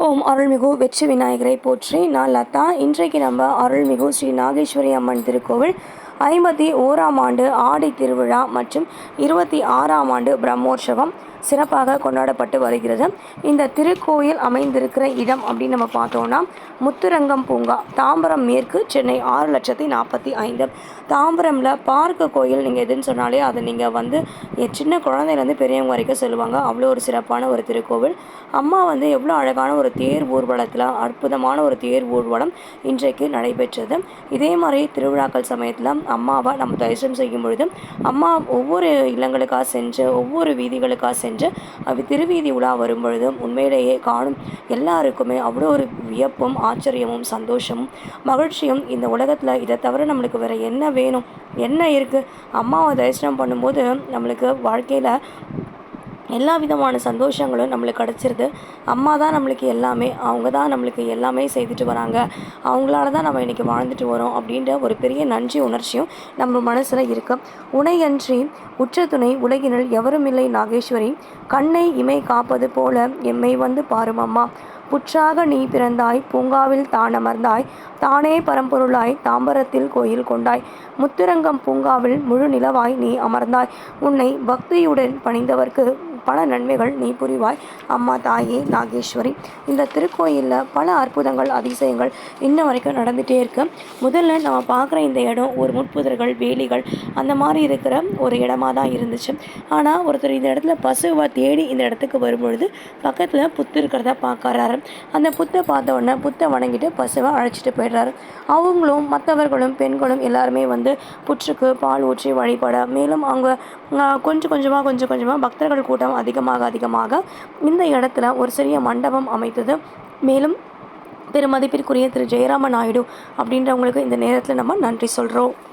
ஓம் அருள்மிகு வெற்றி விநாயகரை போற்றி நான் லதா. இன்றைக்கு நம்ம அருள்மிகு ஸ்ரீ நாகேஸ்வரி அம்மன் திருக்கோவில் ஐம்பத்தி ஓராம் ஆண்டு ஆடி திருவிழா மற்றும் இருபத்தி ஆறாம் ஆண்டு பிரம்மோற்சவம் சிறப்பாக கொண்டாடப்பட்டு வருகிறது. இந்த திருக்கோயில் அமைந்திருக்கிற இடம் அப்படின்னு நம்ம பார்த்தோம்னா முத்துரங்கம் பூங்கா தாம்பரம் மேற்கு சென்னை ஆறு லட்சத்தி நாற்பத்தி ஐந்து. தாம்பரமில் பார்க்க கோயில் நீங்கள் எதுன்னு சொன்னாலே அதை நீங்கள் வந்து என் சின்ன குழந்தையிலேருந்து பெரியவங்க வரைக்கும் சொல்லுவாங்க. அவ்வளோ ஒரு சிறப்பான ஒரு திருக்கோவில். அம்மா வந்து எவ்வளோ அழகான ஒரு தேர் ஊர்வலத்தில் அற்புதமான ஒரு தேர் ஊர்வலம் இன்றைக்கு நடைபெற்றது. இதே மாதிரி திருவிழாக்கள் சமயத்தில் அம்மாவை நம்ம தரிசனம் செய்யும் பொழுது அம்மா ஒவ்வொரு இல்லங்களுக்காக சென்று ஒவ்வொரு வீதிகளுக்காக சென்று அவ திருவீதி உலா வரும் பொழுதும் உண்மையிலேயே காணும் எல்லாருக்குமே அவ்வளோ ஒரு வியப்பும் ஆச்சரியமும் சந்தோஷமும் மகிழ்ச்சியும் இந்த உலகத்தில். இதை தவிர நம்மளுக்கு வேறு என்ன வேணும்? என்ன இருக்குது அம்மாவை தரிசனம் பண்ணும்போது நம்மளுக்கு வாழ்க்கையில் எல்லா விதமான சந்தோஷங்களும் நம்மளுக்கு கிடச்சிருது. அம்மா தான் நம்மளுக்கு எல்லாமே அவங்க தான் நம்மளுக்கு எல்லாமே செய்துட்டு வராங்க. அவங்களால தான் நம்ம இன்றைக்கி வாழ்ந்துட்டு வரோம் அப்படின்ற ஒரு பெரிய நன்றி உணர்ச்சியும் நம்ம மனசில் இருக்கும் உணையன்றி உற்ற துணை உலகினில் எவருமில்லை நாகேஸ்வரி. கண்ணை இமை காப்பது போல எம்மை வந்து பாரும் அம்மா. புற்றாக நீ பிறந்தாய் பூங்காவில் தான் அமர்ந்தாய். தானே பரம்பொருளாய் தாம்பரத்தில் கோயில் கொண்டாய். முத்துரங்கம் பூங்காவில் முழு நிலவாய் நீ அமர்ந்தாய். உன்னை பக்தியுடன் பணிந்தவர்க்கு பல நன்மைகள் நீ புரிவாய் அம்மா தாயே நாகேஸ்வரி. இந்த திருக்கோயிலில் பல அற்புதங்கள் அதிசயங்கள் இன்ன வரைக்கும் நடந்துகிட்டே இருக்கு. முதல்ல நம்ம பார்க்குற இந்த இடம் ஒரு முட்புதர்கள் வேலிகள் அந்த மாதிரி இருக்கிற ஒரு இடமா தான் இருந்துச்சு. ஆனால் ஒருத்தர் இந்த இடத்துல பசுவை தேடி இந்த இடத்துக்கு வரும்பொழுது பக்கத்தில் புத்து இருக்கிறத பார்க்கறாரு. அந்த புத்தை பார்த்த உடனே புத்தை வணங்கிட்டு பசுவை அழைச்சிட்டு போயிடுறாரு. அவங்களும் மற்றவர்களும் பெண்களும் எல்லாருமே வந்து புற்றுக்கு பால் ஊற்றி வழிபட மேலும் அவங்க கொஞ்சம் கொஞ்சமாக கொஞ்சம் கொஞ்சமாக பக்தர்கள் கூட்டம் அதிகமாக அதிகமாக இந்த இடத்துல ஒரு சிறிய மண்டபம் அமைத்தது. மேலும் பெருமதிப்பிற்குரிய திரு. ஜெயராம நாயுடு அப்படின்றவங்களுக்கு இந்த நேரத்தில் நம்ம நன்றி சொல்கிறோம்